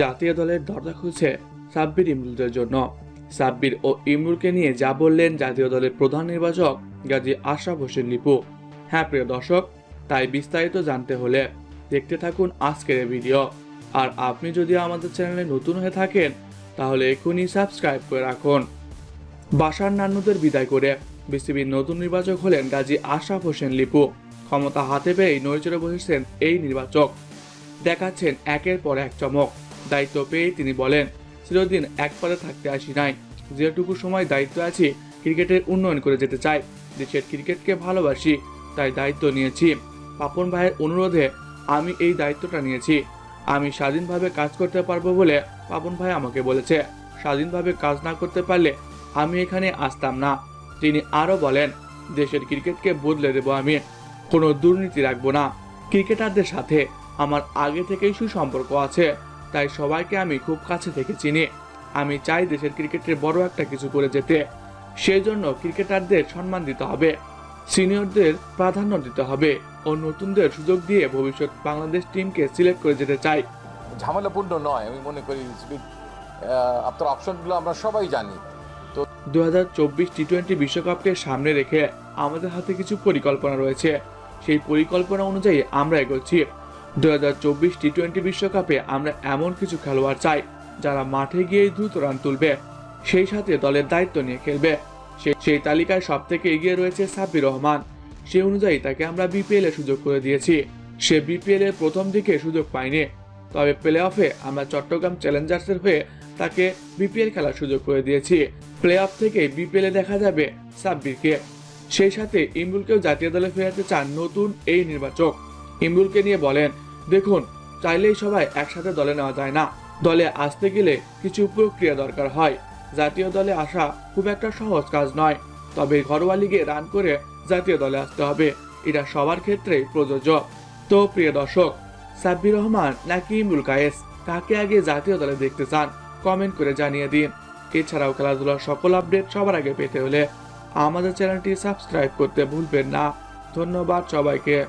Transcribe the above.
জাতীয় দলের দরজা খুলছে সাব্বির ইমরুলদের জন্য। সাব্বির ও ইমরুলকে নিয়ে যা বললেন জাতীয় দলের প্রধান নির্বাচক গাজী আশরাফ হোসেন লিপু হ্যাঁ প্রিয় দর্শক, তাই বিস্তারিত জানতে হলে দেখতে থাকুন আজকের ভিডিও। আর আপনি যদি আমাদের চ্যানেলে নতুন হয়ে থাকেন, তাহলে এখনই সাবস্ক্রাইব করে রাখুন। বাসার নান্নুদের বিদায় করে বিসিবির নতুন নির্বাচক হলেন গাজী আশরাফ হোসেন লিপু ক্ষমতা হাতে পেয়েই নড়েচড়ে বসেছেন এই নির্বাচক। দেখাচ্ছেন একের পর এক চমক। দায়িত্ব পেয়ে তিনি বলেন, চিরদিন এক পদে থাকতে আসি নাই। যেটুকু সময় দায়িত্ব আছি, ক্রিকেটের উন্নয়ন করে যেতে চাই। দেশের ক্রিকেটকে ভালোবাসি, তাই দায়িত্ব নিয়েছি। পাপন ভাইয়ের অনুরোধে আমি এই দায়িত্বটা নিয়েছি। আমি স্বাধীনভাবে কাজ করতে পারব বলে পাপন ভাই আমাকে বলেছে। স্বাধীনভাবে কাজ না করতে পারলে আমি এখানে আসতাম না। তিনি আরও বলেন, দেশের ক্রিকেটকে বদলে দেব আমি। কোনো দুর্নীতি রাখব না। ক্রিকেটারদের সাথে আমার আগে থেকেই সুসম্পর্ক আছে। তাই সবাইকে আমি খুব কাছে থেকে চিনি। আমি চাই দেশের ক্রিকেটের বড় একটা কিছু করে যেতে। সেই জন্য ক্রিকেটারদের সম্মান দিতে হবে। সিনিয়রদের প্রাধান্য দিতে হবে। ও নতুনদের সুযোগ দিয়ে ভবিষ্যৎ বাংলাদেশ টিমকে সিলেক্ট করে যেতে চাই। ঝামেলাপূর্ণ নয় আমি মনে করি আপনার অপশনগুলো আমরা সবাই জানি। তো দু হাজার চব্বিশ টি টোয়েন্টি বিশ্বকাপকে সামনে রেখে আমাদের হাতে কিছু পরিকল্পনা রয়েছে। সেই পরিকল্পনা অনুযায়ী আমরা এগোচ্ছি। দু হাজার চব্বিশ টি টোয়েন্টি বিশ্বকাপে আমরা এমন কিছু খেলোয়াড় চাই যারা মাঠে গিয়ে দ্রুত রান তুলবে, সেই সাথে দলের দায়িত্ব নিয়ে খেলবে। সে- সেই তালিকায় সব থেকে এগিয়ে রয়েছে সাব্বির রহমান। সেই অনুযায়ী তাকে আমরা বিপিএল এ সুযোগ করে দিয়েছি। সে বিপিএল এর প্রথম দিকে সুযোগ পায়নি। তবে প্লে অফে আমরা চট্টগ্রাম চ্যালেঞ্জার্সের হয়ে তাকে বিপিএল খেলার সুযোগ করে দিয়েছি। প্লে অফ থেকে বিপিএল দেখা যাবে সাব্বিরকে। সেই সাথে ইমরুলকেও জাতীয় দলে ফেরাতে চান নতুন এই নির্বাচক। ইমরুলকে নিয়ে বলেন দেখুন, চাইলেই সবাই একসাথে দলে নেওয়া যায় না। দলে আসতে গেলে কিছু প্রক্রিয়া দরকার হয়। জাতীয় দলে আসা খুব একটা সহজ কাজ নয়। তবে ঘরোয়া লিগে রান করে জাতীয় দলে আসতে হবে। এটা সবার ক্ষেত্রেই প্রযোজ্য। তো প্রিয় দর্শক, সাব্বির রহমান নাকি ইমরুল কায়েস? কাকে আগে জাতীয় দলে দেখতে চান? কমেন্ট করে জানিয়ে দিন। এছাড়াও খেলাধুলার সকল আপডেট সবার আগে পেতে হলে আমাদের চ্যানেলটি সাবস্ক্রাইব করতে ভুলবেন না। ধন্যবাদ সবাইকে।